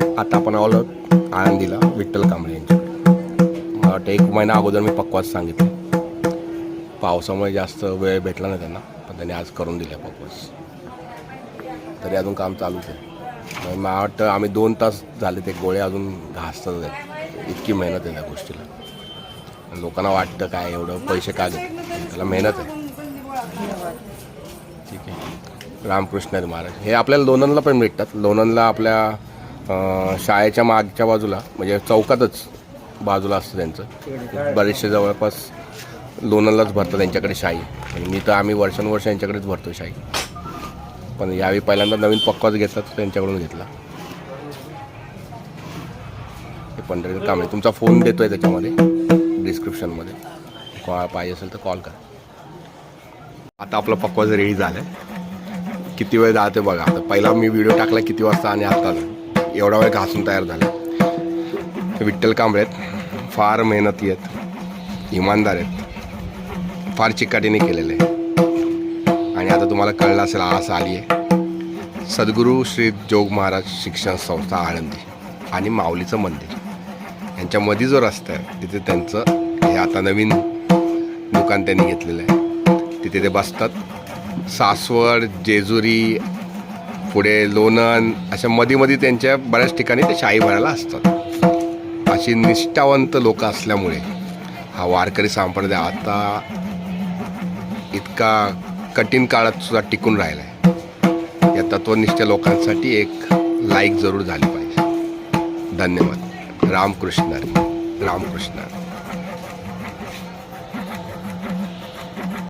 आता आपण आलो आळंदीला विठ्ठल कांबळे यांच्याकडे. मला वाटतं एक महिना अगोदर मी पक्वास सांगितलं. पावसामुळे जास्त वेळ भेटला नाही त्यांना पण त्यांनी आज करून दिल्या पक्वास तरी अजून काम चालूच आहे. मला वाटतं आम्ही दोन तास झाले ते गोळे अजून घासतच आहेत. इतकी मेहनत आहे त्या गोष्टीला. आणि लोकांना वाटतं काय एवढं पैसे का घेत? त्याला मेहनत आहे. ठीक आहे. रामकृष्ण महाराज. हे आपल्याला लोणंदला पण भेटतात. लोणंदला आपल्या शाळेच्या मागच्या बाजूला म्हणजे चौकातच बाजूला असतं त्यांचं. बरेचसे जवळपास लोणंदलाच भरतं त्यांच्याकडे शाही आणि मी तर आम्ही वर्षानुवर्ष यांच्याकडेच भरतो शाही पण यावेळी पहिल्यांदा नवीन पक्वाच घेतला तर त्यांच्याकडून घेतला. हे पंढरी कांबळे. तुमचा फोन देतोय त्याच्यामध्ये डिस्क्रिप्शनमध्ये. कॉ पाहिजे असेल तर कॉल करा. आता आपला पक्वाज रेडी झालं किती वेळ जाते बघा. आता पहिला मी व्हिडिओ टाकला किती वाजता आणि आता एवढा वेळ घासून तयार झाला. विठ्ठल कांबळे आहेत. फार मेहनती आहेत. इमानदार आहेत. फार चिकाटीने केलेलं आहे आणि आता तुम्हाला कळलं असेल आस आली आहे. सद्गुरू श्री जोग महाराज शिक्षण संस्था आळंदी आणि माऊलीचं मंदिर. यांच्यामध्ये जो रस्ता आहे तिथे त्यांचं हे आता नवीन दुकान त्यांनी घेतलेलं आहे. तिथे ते बसतात. सासवड जेजुरी पुढे लोणन अशा मध्ये मध्ये त्यांच्या बऱ्याच ठिकाणी ते शाही भरायला असतात. अशी निष्ठावंत लोक असल्यामुळे हा वारकरी संप्रदाय आता इतका कठीण काळात सुद्धा टिकून राहिला आहे या तत्वनिष्ठ लोकांसाठी एक लाईक जरूर झाली पाहिजे. धन्यवाद. रामकृष्ण रामकृष्ण.